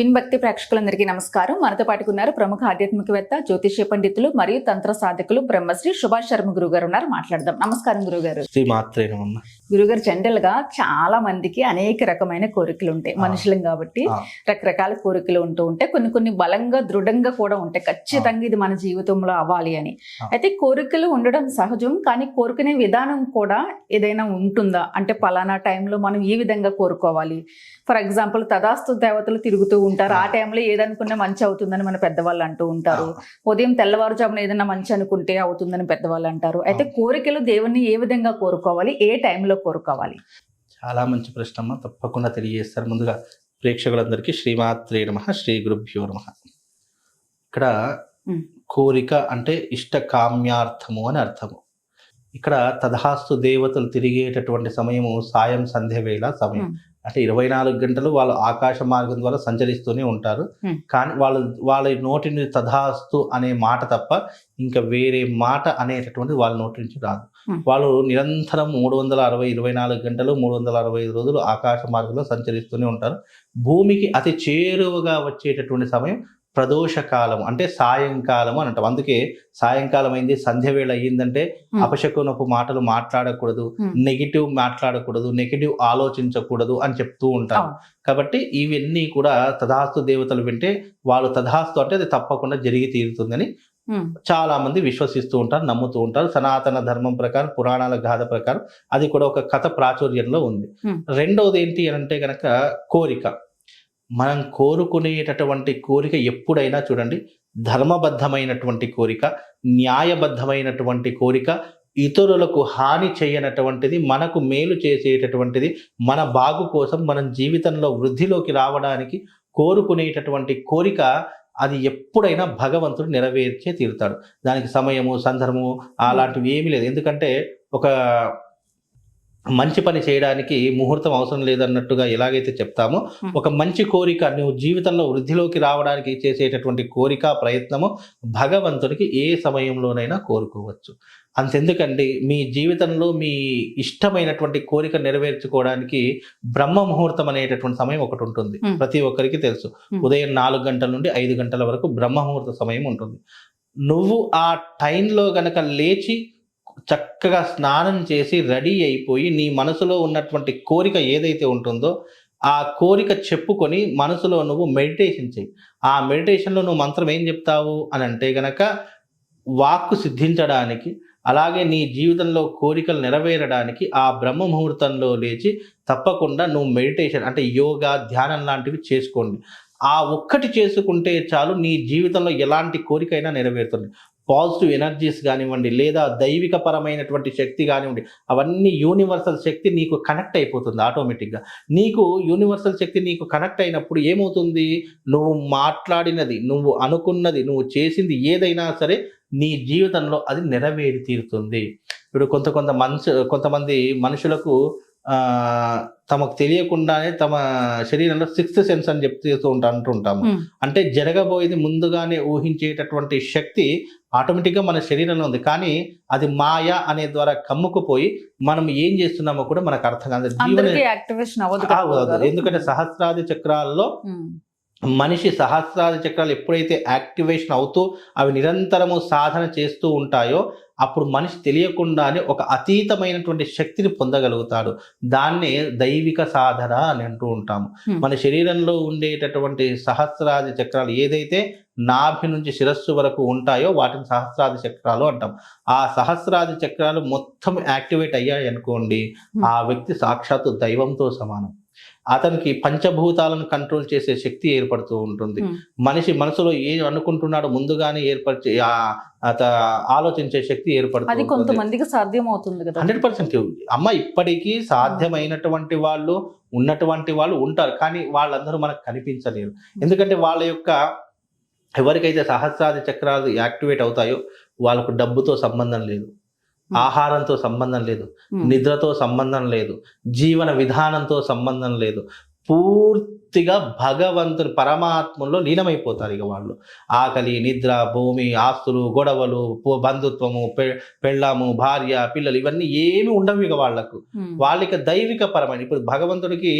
విన్భక్తి ప్రేక్షకులందరికీ నమస్కారం. మనతో పాటుకు ఉన్నారు ప్రముఖ ఆధ్యాత్మికవేత్త జ్యోతిష్య పండితులు మరియు తంత్ర సాధకులు బ్రహ్మశ్రీ సుభాష్ శర్మ గురువు గారు ఉన్నారు. మాట్లాడదాం. నమస్కారం గురుగారు. గురుగారు జనరల్గా చాలా మందికి అనేక రకమైన కోరికలు ఉంటాయి. మనుషులం కాబట్టి. రకరకాల కోరికలు ఉంటూ ఉంటాయి. కొన్ని కొన్ని బలంగా దృఢంగా కూడా ఉంటాయి. ఖచ్చితంగా ఇది మన జీవితంలో అవ్వాలి అని. అయితే కోరికలు ఉండడం సహజం కానీ కోరుకునే విధానం కూడా ఏదైనా ఉంటుందా? అంటే పలానా టైంలో మనం ఈ విధంగా కోరుకోవాలి. ఫర్ ఎగ్జాంపుల్ తదాస్తు దేవతలు తిరుగుతూ ఉంటారు. ఆ. టైంలో ఏదనుకున్నా మంచి అవుతుందని మన పెద్దవాళ్ళు అంటూ ఉంటారు. ఉదయం తెల్లవారుజామున ఏదైనా మంచి అనుకుంటే అవుతుందని పెద్దవాళ్ళు అంటారు. అయితే కోరికలు దేవుణ్ణి ఏ విధంగా కోరుకోవాలి? ఏ టైంలో కోరుకోవాలి? చాలా మంచి ప్రశ్న అమ్మ తప్పకుండా తెలియజేస్తారు. ముందుగా ప్రేక్షకులందరికీ శ్రీమాత్రే నమ శ్రీ గురుభ్యో నమ. ఇక్కడ. కోరిక అంటే ఇష్ట కామ్యార్థము అని అర్థము. ఇక్కడ తథాస్తు దేవతలు తిరిగేటటువంటి సమయము సాయం సంధ్య వేళ సమయం. అంటే ఇరవై నాలుగు గంటలు వాళ్ళు ఆకాశ మార్గం ద్వారా సంచరిస్తూనే ఉంటారు. కానీ వాళ్ళు వాళ్ళ నోటి నుంచి తథాస్తు అనే మాట తప్ప ఇంకా వేరే మాట అనేటటువంటి వాళ్ళ నోటి నుంచి రాదు. వాళ్ళు నిరంతరం మూడు వందల అరవై ఇరవై నాలుగు గంటలు మూడు వందల అరవై ఐదు రోజులు ఆకాశ మార్గంలో సంచరిస్తూనే ఉంటారు భూమికి అతి చేరువగా వచ్చేటటువంటి సమయం ప్రదోష కాలం అంటే సాయంకాలం అని అంటాం అందుకే సాయంకాలం అయింది సంధ్య వేళ అయ్యిందంటే. అపశకునపు మాటలు మాట్లాడకూడదు. నెగిటివ్ మాట్లాడకూడదు నెగిటివ్ ఆలోచించకూడదు అని చెప్తూ ఉంటారు అవును. కాబట్టి ఇవన్నీ కూడా తథాస్తు దేవతలు వింటే వాళ్ళు తథాస్తు అంటే అది తప్పకుండా జరిగి తీరుతుందని. చాలా మంది విశ్వసిస్తూ ఉంటారు నమ్ముతూ ఉంటారు సనాతన ధర్మం ప్రకారం పురాణాల గాథ ప్రకారం అది కూడా ఒక కథ ప్రాచుర్యంలో ఉంది. రెండవది ఏంటి అని అంటే గనక కోరిక మనం కోరుకునేటటువంటి కోరిక ఎప్పుడైనా చూడండి ధర్మబద్ధమైనటువంటి కోరిక న్యాయబద్ధమైనటువంటి కోరిక ఇతరులకు హాని చేయనటువంటిది మనకు మేలు చేసేటటువంటిది మన బాగు కోసం మనం జీవితంలో వృద్ధిలోకి రావడానికి కోరుకునేటటువంటి కోరిక అది ఎప్పుడైనా భగవంతుడు నెరవేర్చే తీరుతాడు. దానికి సమయము సందర్భము అలాంటివి ఏమీ లేదు. ఎందుకంటే ఒక మంచి పని చేయడానికి ముహూర్తం అవసరం లేదన్నట్టుగా ఎలాగైతే చెప్తామో. ఒక మంచి కోరిక నువ్వు జీవితంలో వృద్ధిలోకి రావడానికి చేసేటటువంటి కోరిక ప్రయత్నము భగవంతుడికి ఏ సమయంలోనైనా కోరుకోవచ్చు అంతెందుకండి మీ జీవితంలో మీ ఇష్టమైనటువంటి కోరిక నెరవేర్చుకోవడానికి బ్రహ్మ ముహూర్తం అనేటటువంటి సమయం ఒకటి ఉంటుంది. ప్రతి ఒక్కరికి తెలుసు. ఉదయం నాలుగు గంటల నుండి ఐదు గంటల వరకు బ్రహ్మ ముహూర్త సమయం ఉంటుంది నువ్వు ఆ టైంలో గనక లేచి చక్కగా స్నానం చేసి రెడీ అయిపోయి నీ మనసులో ఉన్నటువంటి కోరిక ఏదైతే ఉంటుందో ఆ కోరిక చెప్పుకొని మనసులో నువ్వు మెడిటేషన్ చేయి ఆ మెడిటేషన్లో నువ్వు మంత్రం ఏం చెప్తావు అని అంటే గనక వాక్కు సిద్ధించడానికి అలాగే నీ జీవితంలో కోరికలు నెరవేరడానికి ఆ బ్రహ్మ ముహూర్తంలో లేచి తప్పకుండా నువ్వు మెడిటేషన్ అంటే యోగా ధ్యానం లాంటివి చేసుకోండి. ఆ ఒక్కటి చేసుకుంటే చాలు నీ జీవితంలో ఎలాంటి కోరికైనా నెరవేరుతుంది. పాజిటివ్ ఎనర్జీస్ కానివ్వండి లేదా దైవిక పరమైనటువంటి శక్తి కానివ్వండి అవన్నీ యూనివర్సల్ శక్తి నీకు కనెక్ట్ అయిపోతుంది ఆటోమేటిక్గా. నీకు యూనివర్సల్ శక్తి నీకు కనెక్ట్ అయినప్పుడు ఏమవుతుంది? నువ్వు మాట్లాడినది నువ్వు అనుకున్నది నువ్వు చేసింది ఏదైనా సరే నీ జీవితంలో అది నెరవేరి తీరుతుంది. ఇప్పుడు కొంత కొంత మనుషు కొంతమంది మనుషులకు తమకు తెలియకుండానే తమ శరీరంలో సిక్స్త్ సెన్స్ అని చెప్తూ ఉంటా అంటుంటాము. అంటే జరగబోయేది ముందుగానే ఊహించేటటువంటి శక్తి ఆటోమేటిక్గా మన శరీరంలో ఉంది కానీ అది మాయ అనే ద్వారా కమ్ముకుపోయి మనం ఏం చేస్తున్నామో కూడా మనకు అర్థం కాదు? ఎందుకంటే సహస్రాది చక్రాల్లో. మనిషి సహస్రాది చక్రాలు ఎప్పుడైతే యాక్టివేషన్ అవుతూ అవి నిరంతరము సాధన చేస్తూ ఉంటాయో అప్పుడు మనిషి తెలియకుండానే ఒక అతీతమైనటువంటి శక్తిని పొందగలుగుతాడు దాన్నే దైవిక సాధన అని అంటూ ఉంటాము. మన శరీరంలో ఉండేటటువంటి సహస్రాది చక్రాలు ఏదైతే నాభి నుంచి శిరస్సు వరకు ఉంటాయో వాటిని సహస్రాది చక్రాలు అంటాం ఆ సహస్రాది చక్రాలు మొత్తం యాక్టివేట్ అయ్యాయి అనుకోండి. ఆ వ్యక్తి సాక్షాత్తు దైవంతో సమానం అతనికి పంచభూతాలను కంట్రోల్ చేసే శక్తి ఏర్పడుతూ ఉంటుంది. మనిషి మనసులో ఏం అనుకుంటున్నాడో ముందుగానే ఏర్పరిచే ఆలోచించే శక్తి అది ఏర్పడుతుంది కొంతమందికి సాధ్యం అవుతుంది కదా. హండ్రెడ్ పర్సెంట్ అమ్మ ఇప్పటికీ సాధ్యమైనటువంటి వాళ్ళు ఉన్నటువంటి వాళ్ళు ఉంటారు కానీ వాళ్ళందరూ మనకు కనిపించలేరు. ఎందుకంటే వాళ్ళ యొక్క ఎవరికైతే సహస్రాది చక్రాలు యాక్టివేట్ అవుతాయో వాళ్ళకు డబ్బుతో సంబంధం లేదు. ఆహారంతో సంబంధం లేదు. నిద్రతో సంబంధం లేదు జీవన విధానంతో సంబంధం లేదు పూర్తిగా భగవంతుని పరమాత్మలో లీనమైపోతారు ఇక వాళ్ళు. ఆకలి నిద్ర భూమి ఆస్తులు గొడవలు బంధుత్వము పె పెళ్ళాము భార్య పిల్లలు ఇవన్నీ ఏమి ఉండవు ఇక వాళ్ళకు. ఉమ్, వాళ్ళకి దైవిక పరమైన ఇప్పుడు భగవంతుడికి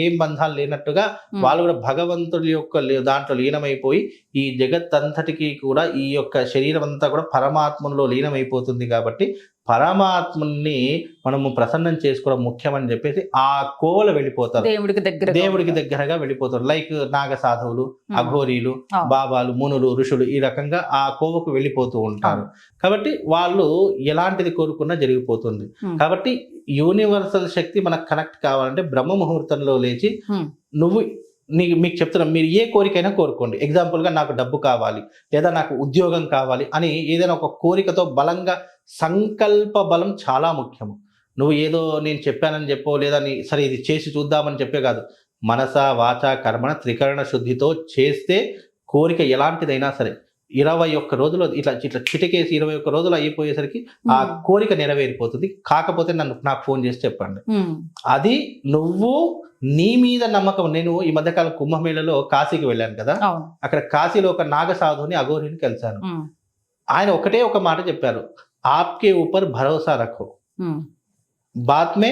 ఏం బంధాలు లేనట్టుగా వాళ్ళు కూడా భగవంతుడి యొక్క దాంట్లో లీనమైపోయి ఈ జగత్ అంతటికి కూడా ఈ యొక్క శరీరం అంతా కూడా పరమాత్మలో లీనమైపోతుంది కాబట్టి పరమాత్మని మనము ప్రసన్నం చేసుకోవడం ముఖ్యమని చెప్పేసి ఆ కోవలు వెళ్ళిపోతారు. దేవుడికి దగ్గర దేవుడికి దగ్గరగా వెళ్ళిపోతారు. లైక్ నాగ సాధువులు అఘోరీలు. బాబాలు మునులు ఋషులు ఈ రకంగా ఆ కోవకు వెళ్ళిపోతూ ఉంటారు. కాబట్టి వాళ్ళు ఎలాంటిది కోరుకున్నా జరిగిపోతుంది. కాబట్టి యూనివర్సల్ శక్తి మనకు కనెక్ట్ కావాలంటే బ్రహ్మ ముహూర్తంలో లేచి. నువ్వు నీ మీకు చెప్తున్నా మీరు ఏ కోరికైనా కోరుకోండి. ఎగ్జాంపుల్గా నాకు డబ్బు కావాలి లేదా నాకు ఉద్యోగం కావాలి అని ఏదైనా ఒక కోరికతో బలంగా సంకల్ప బలం చాలా ముఖ్యము. నువ్వు ఏదో నేను చెప్పానని చెప్పో లేదా నీ సరే ఇది చేసి చూద్దామని చెప్పే కాదు. మనస వాచ కర్మణ త్రికరణ శుద్ధితో చేస్తే కోరిక ఎలాంటిదైనా సరే ఇరవై ఒక్క రోజులు ఇట్లా ఇట్లా చిటికేసి ఇరవై ఒక్క రోజులు అయిపోయేసరికి ఆ కోరిక నెరవేరిపోతుంది. కాకపోతే నన్ను నాకు ఫోన్ చేసి చెప్పండి. అది నువ్వు నీ మీద నమ్మకం. నేను ఈ మధ్యకాలం కుంభమేళలో కాశీకి వెళ్ళాను కదా. అక్కడ కాశీలో ఒక నాగ సాధుని అఘోరిని కలిశాను. ఆయన ఒకటే ఒక మాట చెప్పారు. ఆప్కే ఊపర్ భరోసా రఖో ఉమ్, బాత్ మే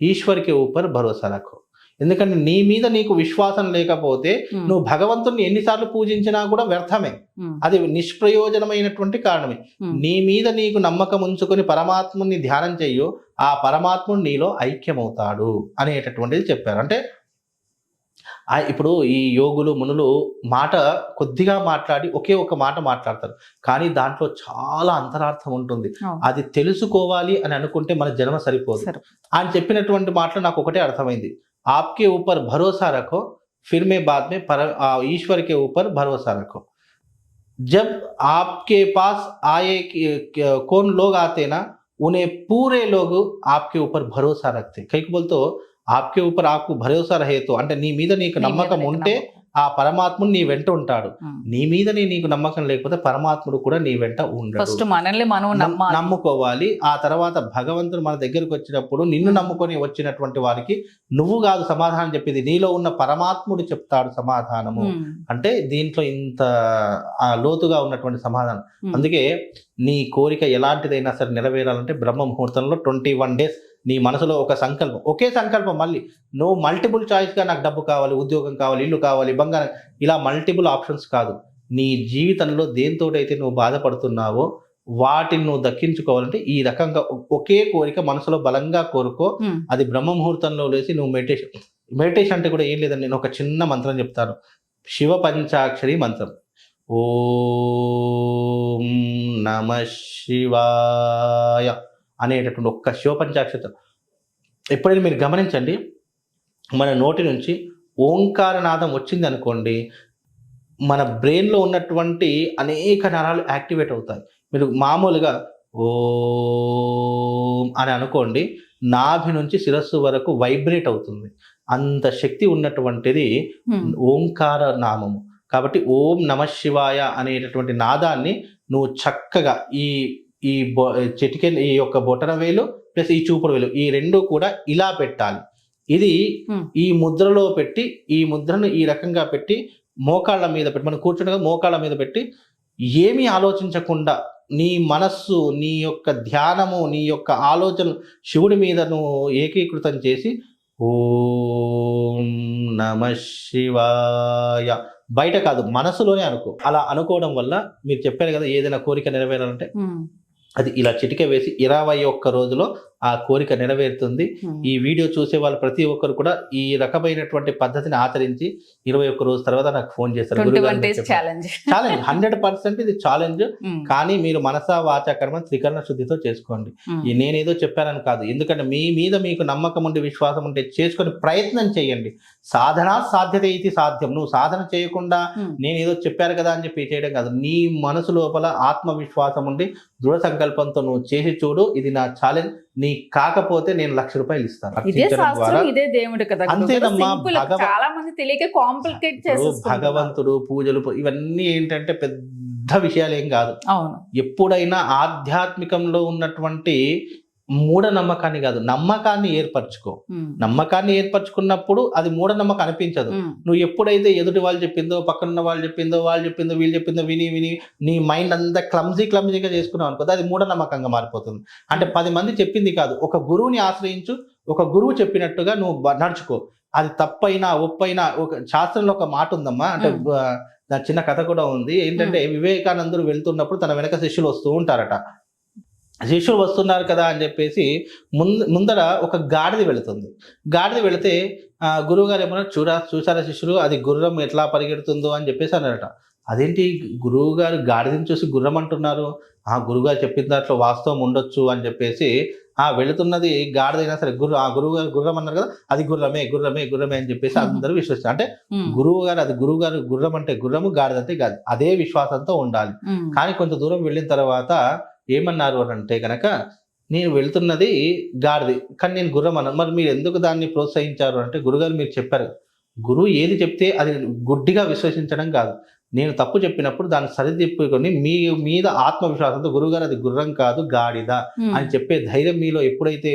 ఈశ్వర్ కే ఊపర్ భరోసా రఖో ఎందుకంటే నీ మీద నీకు విశ్వాసం లేకపోతే నువ్వు భగవంతుని ఎన్నిసార్లు పూజించినా కూడా వ్యర్థమే. అది నిష్ప్రయోజనమైనటువంటి కారణమే. నీ మీద నీకు నమ్మకం ఉంచుకొని పరమాత్ముని ధ్యానం చెయ్యు ఆ పరమాత్ముడు నీలో ఐక్యమవుతాడు అనేటటువంటిది చెప్పారు. అంటే ఇప్పుడు ఈ యోగులు మునులు మాట కొద్దిగా మాట్లాడి ఒకే ఒక మాట మాట్లాడతారు కానీ దాంట్లో చాలా అంతరార్థం ఉంటుంది అవును. అది తెలుసుకోవాలి అని అనుకుంటే మన జన్మ సరిపోదు సరే. ఆయన చెప్పినటువంటి మాటలు నాకు ఒకటే అర్థమైంది ఆప్కే ఊపర్ భరోసా రఖో फिर में बाद में पर आ, ईश्वर के ऊपर भरोसा रखो जब आपके पास आए कि- कि- कौन लोग आते ना उन्हें पूरे लोग आपके ऊपर भरोसा रखते कई बोल तो ఆప్కే ఊపర్ ఆకు భరోసా రహేతో అంటే నీ మీద నీకు నమ్మకం ఉంటే ఆ పరమాత్ముడు నీ వెంట ఉంటాడు. నీ మీద నీకు నమ్మకం లేకపోతే పరమాత్ముడు కూడా నీ వెంట ఉండడు. మనల్ని మనం నమ్ముకోవాలి. ఆ తర్వాత భగవంతుడు మన దగ్గరకు వచ్చినప్పుడు నిన్ను నమ్ముకొని వచ్చినటువంటి వారికి నువ్వు కాదు సమాధానం చెప్పేది. నీలో ఉన్న పరమాత్ముడు చెప్తాడు సమాధానము. అంటే దీంట్లో ఇంత లోతుగా ఉన్నటువంటి సమాధానం. అందుకే నీ కోరిక ఎలాంటిదైనా సరే నెరవేరాలంటే బ్రహ్మ ముహూర్తంలో ట్వంటీ వన్ డేస్ నీ మనసులో ఒక సంకల్పం ఒకే సంకల్పం మళ్ళీ. నువ్వు మల్టిపుల్ చాయిస్గా నాకు డబ్బు కావాలి ఉద్యోగం కావాలి ఇల్లు కావాలి బంగారం ఇలా మల్టిపుల్ ఆప్షన్స్ కాదు. నీ జీవితంలో దేంతోటైతే నువ్వు బాధపడుతున్నావో వాటిని నువ్వు దక్కించుకోవాలంటే ఈ రకంగా ఒకే కోరిక మనసులో బలంగా కోరుకో. అది బ్రహ్మ ముహూర్తంలో లేచి నువ్వు మెడిటేషన్ మెడిటేషన్ అంటే కూడా ఏం లేదండి నేను ఒక చిన్న మంత్రం చెప్తాను. శివ పంచాక్షరి మంత్రం. ఓం నమ శివాయ. అనేటటువంటి ఒక్క శివ పంచాక్షరి ఎప్పుడైనా మీరు గమనించండి మన నోటి నుంచి ఓంకారనాదం వచ్చింది అనుకోండి మన బ్రెయిన్లో ఉన్నటువంటి అనేక నరాలు యాక్టివేట్ అవుతాయి. మీరు మామూలుగా ఓం అని అనుకోండి నాభి నుంచి శిరస్సు వరకు వైబ్రేట్ అవుతుంది. అంత శక్తి ఉన్నటువంటిది ఓంకార నామము. కాబట్టి ఓం నమ శివాయ అనేటటువంటి నాదాన్ని నువ్వు చక్కగా ఈ ఈ బొ చిటికెన్ ఈ యొక్క బొటన వేలు ప్లస్ ఈ చూపుడు వేలు ఈ రెండు కూడా ఇలా పెట్టాలి. ఇది. ఈ ముద్రలో పెట్టి ఈ ముద్రను ఈ రకంగా పెట్టి మోకాళ్ళ మీద పెట్టి మనం కూర్చుండగా మోకాళ్ళ మీద పెట్టి ఏమీ ఆలోచించకుండా నీ మనస్సు నీ యొక్క ధ్యానము నీ యొక్క ఆలోచన శివుడి మీద నువ్వు ఏకీకృతం చేసి ఓం నమ శివాయ. బయట కాదు మనసులోనే అనుకో. అలా అనుకోవడం వల్ల మీరు చెప్పారు కదా ఏదైనా కోరిక నెరవేరాలంటే. అది ఇలా చిటిక వేసి ఇరవై ఒక్క రోజులో ఆ కోరిక నెరవేరుతుంది. ఈ వీడియో చూసే వాళ్ళు ప్రతి ఒక్కరు కూడా ఈ రకమైనటువంటి పద్ధతిని ఆచరించి ఇరవై ఒక్క రోజు తర్వాత నాకు ఫోన్ చేస్తారు చెప్పారు. ఛాలెంజ్. హండ్రెడ్ పర్సెంట్ ఇది ఛాలెంజ్. కానీ మీరు మనసా వాచా కర్మ త్రికరణ శుద్ధితో చేసుకోండి. నేనేదో చెప్పానని కాదు. ఎందుకంటే మీ మీద మీకు నమ్మకం ఉండి విశ్వాసం ఉంటే చేసుకొని ప్రయత్నం చేయండి. సాధన సాధ్యత ఇది సాధ్యం. నువ్వు సాధన చేయకుండా ఉమ్. నేను ఏదో చెప్పాను కదా అని చెప్పి చేయడం కాదు. నీ మనసు లోపల ఆత్మవిశ్వాసం ఉండి దృఢ సంకల్పంతో నువ్వు చేసి చూడు ఇది నా ఛాలెంజ్ నీ కాకపోతే నేను లక్ష రూపాయలు ఇస్తాను. ఇదే శాస్త్రం దేవుడు కదా. అంతేనమ్మా, చాలా మంది తెలియక కాంప్లికేట్ చేసేసుకుంటున్నారు. భగవంతుడు పూజలు ఇవన్నీ ఏంటంటే పెద్ద విషయాలు ఏం కాదు. అవును. ఎప్పుడైనా ఆధ్యాత్మికంలో ఉన్నటువంటి మూఢనమ్మకాన్ని కాదు నమ్మకాన్ని ఏర్పరచుకో. నమ్మకాన్ని ఏర్పరచుకున్నప్పుడు అది మూఢనమ్మకం అనిపించదు. నువ్వు ఎప్పుడైతే ఎదుటి వాళ్ళు చెప్పిందో పక్కన వాళ్ళు చెప్పిందో వాళ్ళు చెప్పిందో వీళ్ళు చెప్పిందో విని విని నీ మైండ్ అంతా క్లమ్జీ క్లమ్జీగా చేసుకున్నావు అనుకో అది మూఢనమ్మకంగా మారిపోతుంది. అంటే పది మంది చెప్పింది కాదు ఒక గురువుని ఆశ్రయించు ఒక గురువు చెప్పినట్టుగా నువ్వు నడుచుకో. అది తప్పైనా ఒప్పైనా ఒక శాస్త్రంలో ఒక మాట ఉందమ్మా అంటే చిన్న కథ కూడా ఉంది. ఏంటంటే వివేకానందుడు వెళ్తున్నప్పుడు తన వెనక శిష్యులు వస్తూ ఉంటారట. శిష్యులు వస్తున్నారు కదా అని చెప్పేసి ముందు ముందర ఒక గాడిద వెళుతుంది. గాడిద వెళితే ఆ, గురువు గారు ఏమన్నా చూడా చూసారా శిష్యులు? అది గుర్రం ఎట్లా పరిగెడుతుందో అని చెప్పేసి అన్నారట. అదేంటి గురువు గారు గాడిదని చూసి గుర్రం అంటున్నారు? ఆ గురువుగారు చెప్పిన దాంట్లో వాస్తవం ఉండొచ్చు అని చెప్పేసి ఆ వెళుతున్నది గాడిదైనా సరే గుర్రం ఆ గురువు గారు గుర్రం అన్నారు కదా అది గుర్రమే గుర్రమే గుర్రమే అని చెప్పేసి అందరూ విశ్వసిస్తారు. అంటే గురువు గారు అది గురువు గారు గుర్రం అంటే గుర్రము గాడిద. అంటే గాడి అదే విశ్వాసంతో ఉండాలి. కానీ కొంత దూరం వెళ్ళిన తర్వాత ఏమన్నారు అని అంటే కనుక నేను వెళ్తున్నది గాడిది కానీ నేను గుర్రం అన్నాను. మరి మీరు ఎందుకు దాన్ని ప్రోత్సహించారు అంటే గురుగారు మీరు చెప్పారు. గురువు ఏది చెప్తే అది గుడ్డిగా విశ్వసించడం కాదు. నేను తప్పు చెప్పినప్పుడు దాన్ని సరిదిప్పుకొని మీ మీద ఆత్మవిశ్వాసంతో గురువుగారు అది గుర్రం కాదు గాడిద అని చెప్పే ధైర్యం మీలో ఎప్పుడైతే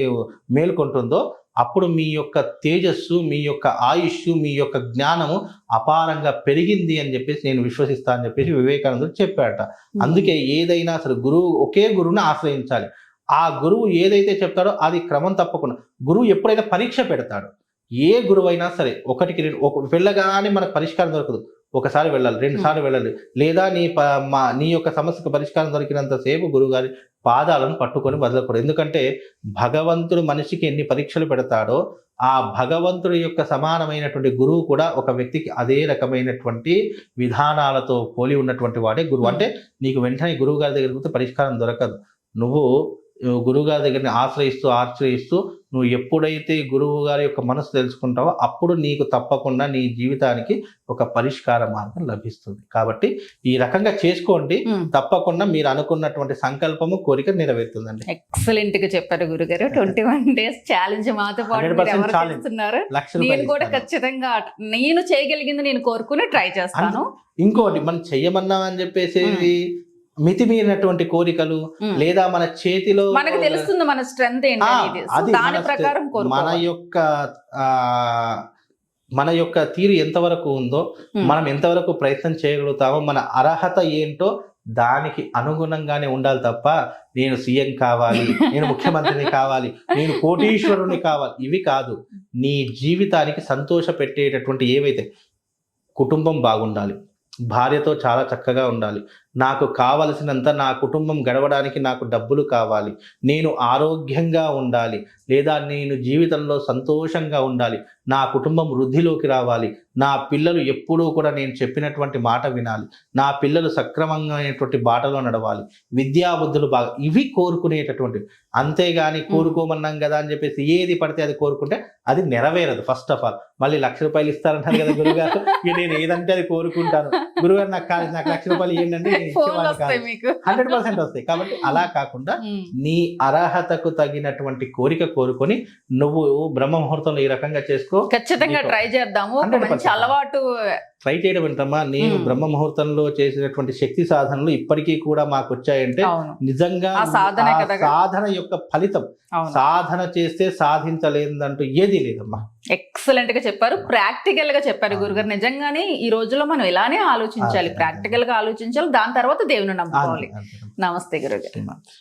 మేల్కొంటుందో అప్పుడు మీ యొక్క తేజస్సు మీ యొక్క ఆయుష్ మీ యొక్క జ్ఞానము అపారంగా పెరిగింది అని చెప్పేసి నేను విశ్వసిస్తా అని చెప్పేసి వివేకానందుడు చెప్పాడట. అందుకే ఏదైనా సరే గురువు ఒకే గురువుని ఆశ్రయించాలి. ఆ గురువు ఏదైతే చెప్తాడో అది క్రమం తప్పకుండా గురువు ఎప్పుడైతే పరీక్ష పెడతాడు ఏ గురువు అయినా సరే ఒకటికి రెండు ఒక వెళ్ళగానే మనకు పరిష్కారం దొరకదు. ఒకసారి వెళ్ళాలి రెండు సార్లు వెళ్ళాలి. లేదా నీ మా నీ యొక్క సమస్యకు పరిష్కారం దొరికినంత సేపు గురువు గారి పాదాలను పట్టుకొని వదలకూడదు. ఎందుకంటే భగవంతుడు మనిషికి ఎన్ని పరీక్షలు పెడతాడో ఆ భగవంతుడి యొక్క సమానమైనటువంటి గురువు కూడా ఒక వ్యక్తికి అదే రకమైనటువంటి విధానాలతో పోలి ఉన్నటువంటి వాడే గురువు. అంటే నీకు వెంటనే గురువు గారి దగ్గరికి పోతే పరిష్కారం దొరకదు. నువ్వు నువ్వు గురువు గారి దగ్గరని ఆశ్రయిస్తూ ఆశ్రయిస్తూ నువ్వు ఎప్పుడైతే గురువు గారి యొక్క మనసు తెలుసుకుంటావో అప్పుడు నీకు తప్పకుండా నీ జీవితానికి ఒక పరిష్కార మార్గం లభిస్తుంది. కాబట్టి ఈ రకంగా చేసుకోండి. తప్పకుండా మీరు అనుకున్నటువంటి సంకల్పము కోరిక నెరవేరుతుందండి. ఎక్సలెంట్గా చెప్పారు గురుగారు. ట్వంటీ వన్ డేస్ ఛాలెంజ్ మాతో పాటు 100% మీరు ఎవరు challenge. చేస్తున్నారు? లక్ష నేను కూడా. ఖచ్చితంగా నేను చేయగలిగింది నేను కోరుకుని ట్రై చేస్తాను. ఇంకోటి మనం చెయ్యమన్నాం అని చెప్పేసి మితిమీరినటువంటి కోరికలు. లేదా మన చేతిలో మనకు తెలుస్తుంది మన స్ట్రెంత్ ఏంటి దాని ప్రకారం మన యొక్క ఆ మన యొక్క తీరు ఎంతవరకు ఉందో. మనం ఎంతవరకు ప్రయత్నం చేయగలుగుతామో మన అర్హత ఏంటో దానికి అనుగుణంగానే ఉండాలి తప్ప నేను సీఎం కావాలి నేను ముఖ్యమంత్రిని కావాలి నేను కోటీశ్వరుని కావాలి ఇవి కాదు నీ జీవితానికి సంతోష పెట్టేటటువంటి ఏవైతే కుటుంబం బాగుండాలి భార్యతో చాలా చక్కగా ఉండాలి నాకు కావలసినంత నా కుటుంబం గడవడానికి నాకు డబ్బులు కావాలి. నేను ఆరోగ్యంగా ఉండాలి. లేదా నేను జీవితంలో సంతోషంగా ఉండాలి. నా కుటుంబం వృద్ధిలోకి రావాలి. నా పిల్లలు ఎప్పుడూ కూడా నేను చెప్పినటువంటి మాట వినాలి. నా పిల్లలు సక్రమంగానేటువంటి బాటలో నడవాలి. విద్యాబుద్ధులు బాగా ఇవి కోరుకునేటటువంటి. అంతేగాని కోరుకోమన్నాం కదా అని చెప్పేసి ఏది పడితే అది కోరుకుంటే అది నెరవేరదు ఫస్ట్ ఆఫ్ ఆల్. మళ్ళీ లక్ష రూపాయలు ఇస్తారంటారు కదా గురుగారు. నేను ఏదంటే అది కోరుకుంటాను. గురుగారు నాకు కాదు నాకు లక్ష రూపాయలు ఏంటంటే మీకు. హండ్రెడ్ పర్సెంట్ వస్తాయి. కాబట్టి అలా కాకుండా. నీ అర్హతకు తగినటువంటి కోరిక కోరుకొని నువ్వు బ్రహ్మ ముహూర్తంలో ఈ రకంగా చేసుకో. ఖచ్చితంగా ట్రై చేద్దాము. ఒక 100% మంచి అలవాటు ట్రై చేయడం ఏంటమ్మా? నేను. బ్రహ్మ ముహూర్తంలో చేసినటువంటి శక్తి సాధనలు ఇప్పటికీ కూడా మాకు వచ్చాయంటే నిజంగా సాధనే యొక్క ఫలితం. సాధన చేస్తే సాధించలేదంటూ ఏదీ లేదమ్మా. ఎక్సలెంట్గా చెప్పారు. ప్రాక్టికల్గా చెప్పారు గురుగారు. నిజంగానే ఈ రోజుల్లో మనం ఇలానే ఆలోచించాలి. ప్రాక్టికల్గా ఆలోచించాలి. దాని తర్వాత దేవుని నమ్ముకోవాలి. నమస్తే గురుగారు.